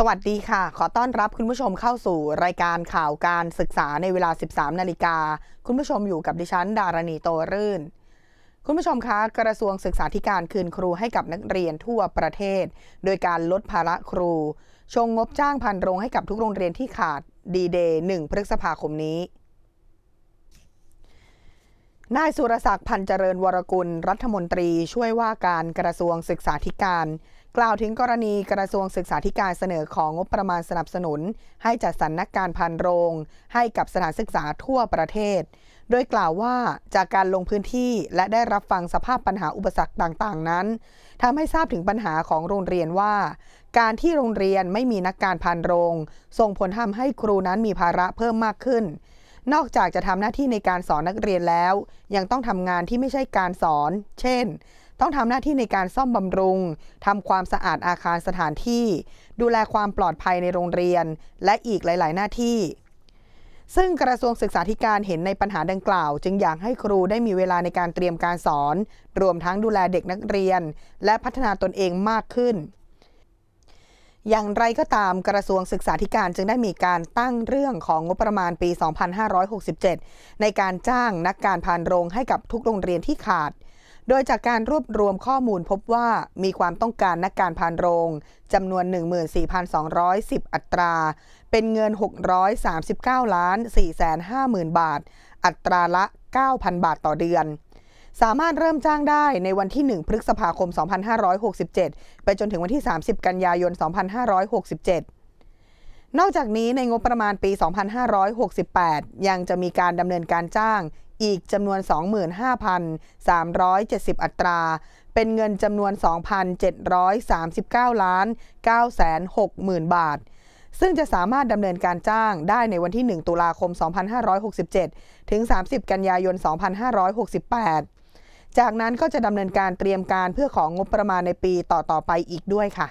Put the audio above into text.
สวัสดีค่ะ ขอต้อนรับคุณผู้ชมเข้าสู่รายการข่าวการศึกษาในเวลา 13 นาฬิกา คุณผู้ชมอยู่กับดิฉัน ดารณีโตรื่น คุณผู้ชมคะ กระทรวงศึกษาธิการคืนครูให้กับนักเรียนทั่วประเทศ โดยการลดภาระครู ชงงบจ้างพันโรงให้กับทุกโรงเรียนที่ขาดดีเดย์1พฤษภาคมนี้นายสุรศักดิ์พันเจริญวรกุล รัฐมนตรีช่วยว่าการกระทรวงศึกษาธิการ กล่าวถึงกรณีกระทรวงศึกษาธิการเสนอของงบประมาณสนับสนุน ให้จัดสรรนักการพันโรง ให้กับสถานศึกษาทั่วประเทศ โดยกล่าวว่าจากการลงพื้นที่และได้รับฟังสภาพปัญหาอุปสรรคต่างๆ นั้นทำให้ทราบถึงปัญหาของโรงเรียนว่า การที่โรงเรียนไม่มีนักการพันโรง ส่งผลทำให้ครูนั้นมีภาระเพิ่มมากขึ้นนอกจากจะทำหน้าที่ในการสอนนักเรียนแล้ว ยังต้องทำงานที่ไม่ใช่การสอน เช่น ต้องทำหน้าที่ในการซ่อมบำรุงทำความสะอาดอาคารสถานที่ ดูแลความปลอดภัยในโรงเรียน และอีกหลาย ๆ หน้าที่ ซึ่งกระทรวงศึกษาธิการเห็นในปัญหาดังกล่าว จึงอยากให้ครูได้มีเวลาในการเตรียมการสอน รวมทั้งดูแลเด็กนักเรียน และพัฒนาตนเองมากขึ้นอย่างไรก็ตามกระทรวงศึกษาธิการจึงได้มีการตั้งเรื่องของงบประมาณปี 2567 ในการจ้างนักการพานโรงให้กับทุกโรงเรียนที่ขาด โดยจากการรวบรวมข้อมูลพบว่ามีความต้องการนักการพานโรงจำนวน 14,210 อัตรา เป็นเงิน 639 ล้าน 450,000 บาท อัตราละ 9,000 บาทต่อเดือน สามารถเริ่มจ้างได้ในวันที่ 1 พฤษภาคม 2567 ไปจนถึงวันที่ 30 กันยายน 2567นอกจากนี้ในงบประมาณปี 2568 ยังจะมีการดำเนินการจ้าง อีกจำนวน 25,370 อัตรา เป็นเงินจำนวน 2,739 ล้าน960,000 บาท ซึ่งจะสามารถดำเนินการจ้างได้ในวันที่ 1 ตุลาคม 2567 ถึง 30 กันยายน 2568 จากนั้นก็จะดำเนินการเตรียมการเพื่อของงบประมาณในปีต่อๆไปอีกด้วยค่ะ